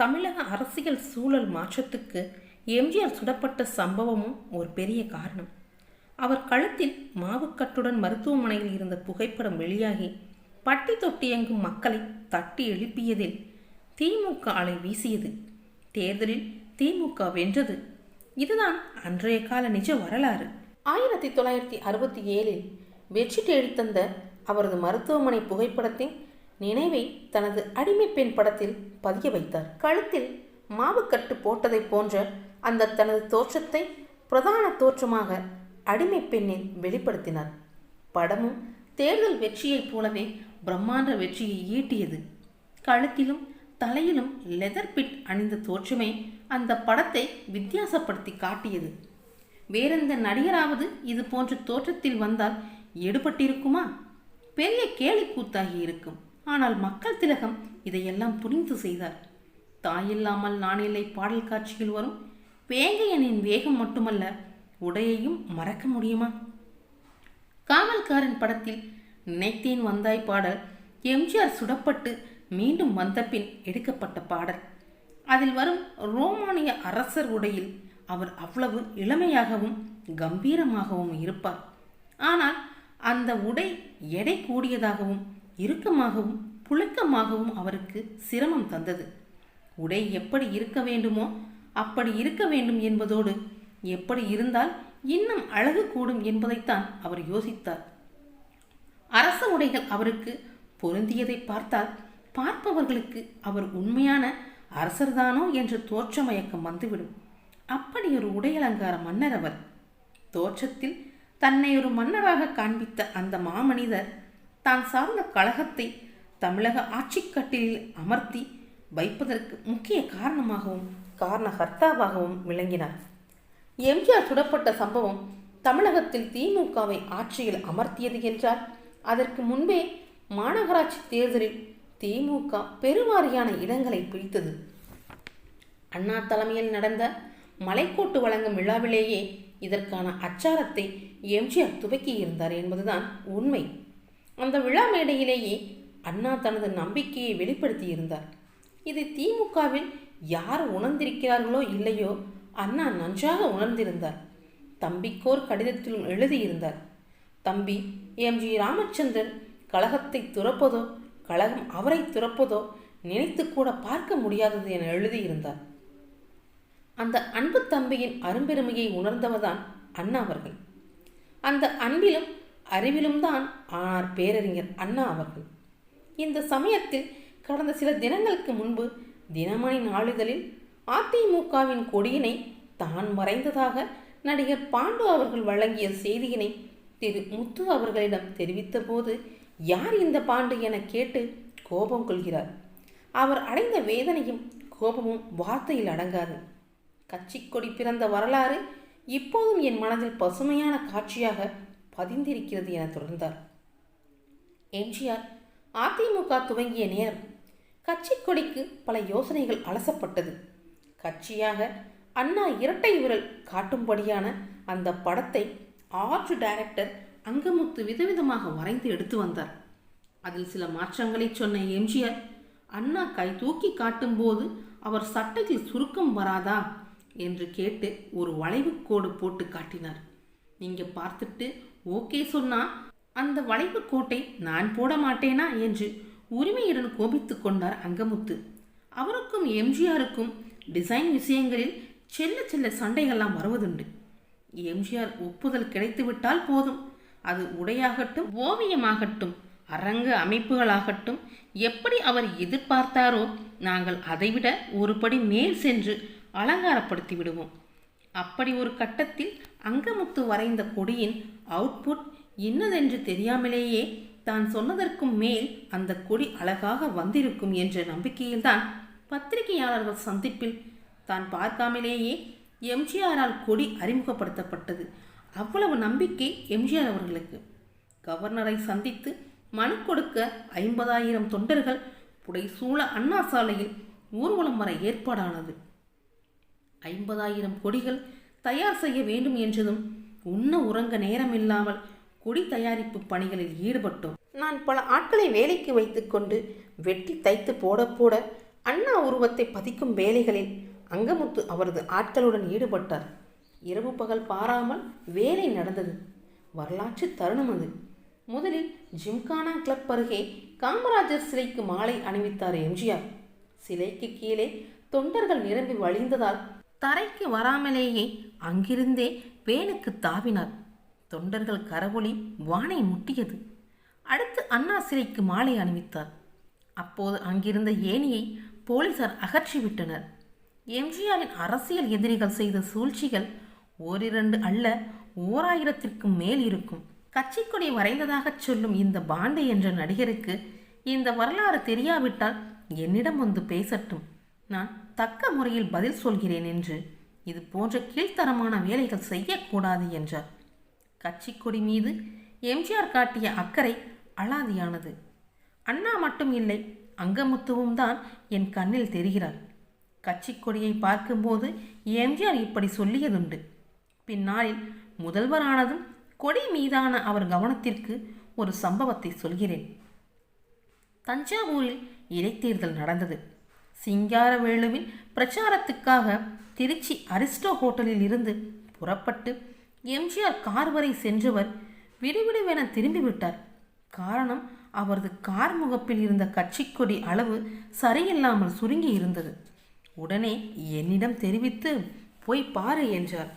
தமிழக அரசியல் சூழல் மாற்றத்துக்கு எம்ஜிஆர் சுடப்பட்ட சம்பவமும் ஒரு பெரிய காரணம். அவர் கழுத்தில் மாவுக்கட்டுடன் மருத்துவமனையில் இருந்த புகைப்படம் வெளியாகி பட்டி தொட்டியங்கும் மக்களை தட்டி எழுப்பியதில் திமுக அலை வீசியது. தேர்தலில் திமுக வென்றது. இதுதான் அன்றைய கால நிஜ வரலாறு. ஆயிரத்தி தொள்ளாயிரத்தி அறுபத்தி ஏழில் வெற்றி தேடித்தந்த அவரது மருத்துவமனை புகைப்படத்தின் நினைவை தனது அடிமை பெண் படத்தில் பதிய வைத்தார். கழுத்தில் மாவுக்கட்டு போட்டதைப் போன்ற அந்த தனது தோற்றத்தை பிரதான தோற்றமாக அடிமை பெண்ணில் வெளிப்படுத்தினார். படமும் தேர்தல் வெற்றியைப் போலவே பிரம்மாண்ட வெற்றியை ஈட்டியது. கழுத்திலும் தலையிலும் லெதர் பிட் அணிந்த தோற்றமே அந்த படத்தை வித்தியாசப்படுத்தி காட்டியது. வேறெந்த நடிகராவது இது போன்ற தோற்றத்தில் வந்தால் எடுபட்டிருக்குமா? பெரிய கேலி கூத்தாகி இருக்கும். ஆனால் மக்கள் திலகம் இதையெல்லாம் புரிந்து செய்தார். தாயில்லாமல் நானில்லை பாடல் காட்சியில் வரும் வேங்கையனின் வேகம் மட்டுமல்ல உடையையும் மறக்க முடியுமா? காவல்காரன் படத்தில் நினைத்தேன் வந்தாய் பாடல் எம்ஜிஆர் சுடப்பட்டு மீண்டும் வந்தபின் எடுக்கப்பட்ட பாடல். அதில் வரும் ரோமானிய அரசர் உடையில் அவர் அவ்வளவு இளமையாகவும் கம்பீரமாகவும் இருப்பார். ஆனால் அந்த உடை எடை கூடியதாகவும் இறுக்கமாகவும் புழுக்கமாகவும் அவருக்கு சிரமம் தந்தது. உடை எப்படி இருக்க வேண்டுமோ அப்படி இருக்க வேண்டும் என்பதோடு எப்படி இருந்தால் இன்னும் அழகு கூடும் என்பதைத்தான் அவர் யோசித்தார். அரச உடைகள் அவருக்கு பொருந்தியதை பார்த்தால் பார்ப்பவர்களுக்கு அவர் உண்மையான அரசர்தானோ என்ற தோற்ற மயக்கம் வந்துவிடும். அப்படி ஒரு உடையலங்கார மன்னர் அவர். தோற்றத்தில் தன்னை ஒரு மன்னராக காண்பித்த அந்த மாமனிதர் தான் சார்ந்த கழகத்தை தமிழக ஆட்சிக்கட்டிலில் அமர்த்தி வைப்பதற்கு முக்கிய காரணமாகவும் காரணகர்த்தாவாகவும் விளங்கினார். எம்ஜிஆர் சுடப்பட்ட சம்பவம் தமிழகத்தில் திமுகவை ஆட்சியில் அமர்த்தியது என்றால் அதற்கு முன்பே மாநகராட்சி தேர்தலில் திமுக பெருவாரியான இடங்களை பிடித்தது. அண்ணா தலைமையில் நடந்த மலைக்கோட்டு வழங்கும் விழாவிலேயே இதற்கான அச்சாரத்தை எம்ஜிஆர் துவக்கியிருந்தார் என்பதுதான் உண்மை. அந்த விழா மேடையிலேயே அண்ணா தனது நம்பிக்கையை வெளிப்படுத்தியிருந்தார். இது திமுகவில் யார் உணர்ந்திருக்கிறார்களோ இல்லையோ அண்ணா நன்றாக உணர்ந்திருந்தார். தம்பிக்கோர் கடிதத்திலும் எழுதியிருந்தார். தம்பி எம்ஜி ராமச்சந்திரன் கழகத்தை துறப்பதோ கழகம் அவரை துறப்பதோ நினைத்து கூட பார்க்க முடியாதது என எழுதியிருந்தார். அந்த அன்பு தம்பியின் அரும்பெருமையை உணர்ந்தவர்தான் அண்ணா அவர்கள். அந்த அன்பிலும் அறிவிலும் தான் ஆனார் பேரறிஞர் அண்ணா அவர்கள். இந்த சமயத்தில் கடந்த சில தினங்களுக்கு முன்பு தினமணி நாளிதழில் அதிமுகவின் கொடியினை தான் மறைந்ததாக நடிகர் பாண்டு அவர்கள் வழங்கிய செய்தியினை திரு முத்து அவர்களிடம் தெரிவித்த போது யார் இந்த பாண்டு என கேட்டு கோபம் கொள்கிறார்? அவர் அடைந்த வேதனையும் கோபமும் வார்த்தையில் அடங்காது. கட்சி கொடி பிறந்த வரலாறு இப்போதும் என் மனதில் பசுமையான காட்சியாக பதிந்திருக்கிறது என தொடர்ந்தார். எம்ஜிஆர் அதிமுக துவங்கிய நேரம் கட்சி கொடிக்கு பல யோசனைகள் அலசப்பட்டது. கட்சியாக அண்ணா இரட்டை விரல் காட்டும்படியான அந்த படத்தை ஆர்ட் டைரக்டர் அங்கமுத்து விதவிதமாக வரைந்து எடுத்து வந்தார். அதில் சில மாற்றங்களை சொன்ன எம்ஜிஆர் அண்ணா கை தூக்கி காட்டும்போது அவர் சட்டையில் சுருக்கம் வராதா? என்று கேட்டு ஒரு வளைவு கோடு போட்டு காட்டினார். நீங்கள் பார்த்துட்டு ஓகே சொன்னால் அந்த வளைவு கோட்டை நான் போட மாட்டேனா என்று உரிமையுடன் கோபித்து கொண்டார் அங்கமுத்து. அவருக்கும் எம்ஜிஆருக்கும் டிசைன் விஷயங்களில் செல்ல செல்ல சண்டைகள்லாம் வருவதுண்டு. எம்ஜிஆர் ஒப்புதல் கிடைத்துவிட்டால் போதும். அது உடையாகட்டும் ஓவியமாகட்டும் அரங்கு அமைப்புகளாகட்டும் எப்படி அவர் எதிர்பார்த்தாரோ நாங்கள் அதைவிட ஒருபடி மேல் சென்று அலங்காரப்படுத்தி விடுவோம் அப்படி ஒரு கட்டத்தில் அங்கமுத்து வரைந்த கொடியின் அவுட்புட் இன்னதென்று தெரியாமலேயே தான் சொன்னதற்கும் மேல் அந்த கொடி அழகாக வந்திருக்கும் என்ற நம்பிக்கையில்தான் பத்திரிகையாளர்கள் சந்திப்பில் தான் பார்க்காமலேயே எம்ஜிஆரால் கொடி அறிமுகப்படுத்தப்பட்டது. அவ்வளவு நம்பிக்கை எம்ஜிஆர் அவர்களுக்கு. கவர்னரை சந்தித்து மனு கொடுக்க ஐம்பதாயிரம் தொண்டர்கள் புடைசூழ அண்ணா சாலையில் ஊர்வலம் வர ஏற்பாடானது. ஐம்பதாயிரம் கொடிகள் தயார் செய்ய வேண்டும் என்றதும் உண்ண உறங்க நேரமில்லாமல் குடி தயாரிப்பு பணிகளில் ஈடுபட்டோம். நான் பல ஆட்களை வேலைக்கு வைத்துக்கொண்டு வெட்டி தைத்து போட போட அண்ணா உருவத்தை பதிக்கும் வேலைகளில் அங்கமுத்து அவரது ஆட்களுடன் ஈடுபட்டார். இரவு பகல் பாராமல் வேலை நடந்தது. வரலாற்று தருணம் அது. முதலில் ஜிம்கானா கிளப் அருகே காமராஜர் சிலைக்கு மாலை அணிவித்தார் எம்ஜிஆர். சிலைக்கு கீழே தொண்டர்கள் நிரம்பி வழிந்ததால் தரைக்கு வராமலேயே அங்கிருந்தே வேனுக்கு தாவினார். தொண்டர்கள் கரவொளி வானை முட்டியது. அடுத்து அண்ணா சிலைக்கு மாலை அணிவித்தார். அப்போது அங்கிருந்த ஏணியை போலீசார் அகற்றிவிட்டனர். எம்ஜிஆரின் அரசியல் எதிரிகள் செய்த சூழ்ச்சிகள் ஓரிரண்டு அல்ல ஓராயிரத்திற்கும் மேல் இருக்கும். கட்சிக்கொடி வரைந்ததாகச் சொல்லும் இந்த பாண்டே என்ற நடிகருக்கு இந்த வரலாறு தெரியாவிட்டால் என்னிடம் வந்து பேசட்டும். நான் தக்க முறையில் பதில் சொல்கிறேன் என்று. இது போன்ற கீழ்த்தரமான வேலைகள் செய்யக்கூடாது என்றார். கட்சிக்கொடி மீது எம்ஜிஆர் காட்டிய அக்கறை அலாதியானது. அண்ணா மட்டும் இல்லை அங்கமுத்துவும் தான் என் கண்ணில் தெரிகிறார் கட்சிக்கொடியை பார்க்கும்போது எம்ஜிஆர் இப்படி சொல்லியதுண்டு. பின்னாளில் முதல்வரானதும் கொடி மீதான அவர் கவனத்திற்கு ஒரு சம்பவத்தை சொல்கிறேன். தஞ்சாவூரில் இடைத்தேர்தல் நடந்தது. சிங்காரவேலுவின் பிரச்சாரத்துக்காக திருச்சி அரிஸ்டோ ஹோட்டலில் இருந்து புறப்பட்டு எம்ஜிஆர் கார் வரை சென்றவர் விடுவிடுவென திரும்பிவிட்டார். காரணம் அவரது கார் முகப்பில் இருந்த கட்சிக்கொடி அளவு சரியில்லாமல் சுருங்கி இருந்தது. உடனே என்னிடம் தெரிவித்து போய் பாரு என்றார்.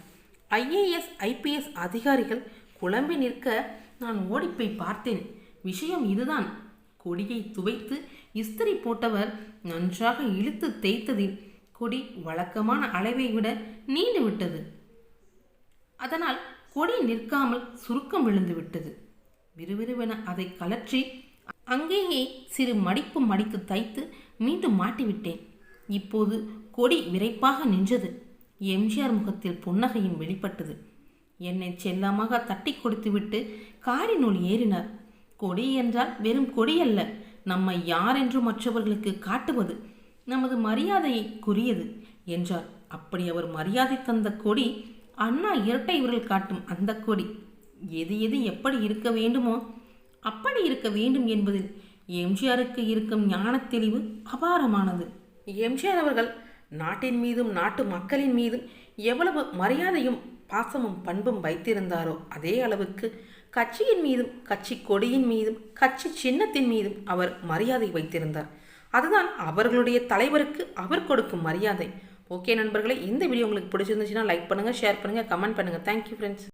ஐஏஎஸ் ஐபிஎஸ் அதிகாரிகள் குழம்பி நிற்க நான் ஓடிப்போய் பார்த்தேன். விஷயம் இதுதான். கொடியை துவைத்து இஸ்திரி போட்டவர் நன்றாக இழுத்து தேய்த்ததில் கொடி வழக்கமான அளவை விட நீண்டு விட்டது. அதனால் கொடி நிற்காமல் சுருக்கம் விழுந்து விட்டது. விறுவிறுவென அதை கலற்றி அங்கேயே சிறு மடிப்பு மடித்து தைத்து மீண்டும் மாட்டிவிட்டேன். இப்போது கொடி விரைப்பாக நின்றது. எம்ஜிஆர் முகத்தில் புன்னகையும் வெளிப்பட்டது. என்னை செல்லமாக தட்டி கொடுத்துவிட்டு காரினுள் ஏறினார். கொடி என்றால் வெறும் கொடி அல்ல நம்மை யார் என்று மற்றவர்களுக்கு காட்டுவது நமது மரியாதையை குறியது என்றார். அப்படி அவர் மரியாதை தந்த கொடி அண்ணா இரட்டை விரல் காட்டும் அந்த கொடி. எது எது எப்படி இருக்க வேண்டுமோ அப்படி இருக்க வேண்டும் என்பதில் எம்ஜிஆருக்கு இருக்கும் ஞான தெளிவு அபாரமானது. எம்ஜிஆர் அவர்கள் நாட்டின் மீதும் நாட்டு மக்களின் மீதும் எவ்வளவு மரியாதையும் பாசமும் பண்பும் வைத்திருந்தாரோ அதே அளவுக்கு கட்சியின் மீதும் கட்சி கொடியின் மீதும் கட்சி சின்னத்தின் மீதும் அவர் மரியாதை வைத்திருந்தார். அதுதான் அவர்களுடைய தலைவருக்கு அவர் கொடுக்கும் மரியாதை. ஓகே நண்பர்களே இந்த வீடியோ உங்களுக்கு பிடிச்சிருந்துச்சுன்னா லைக் பண்ணுங்கள் ஷேர் பண்ணுங்கள் கமெண்ட் பண்ணுங்கள் தேங்க்யூ ஃப்ரெண்ட்ஸ்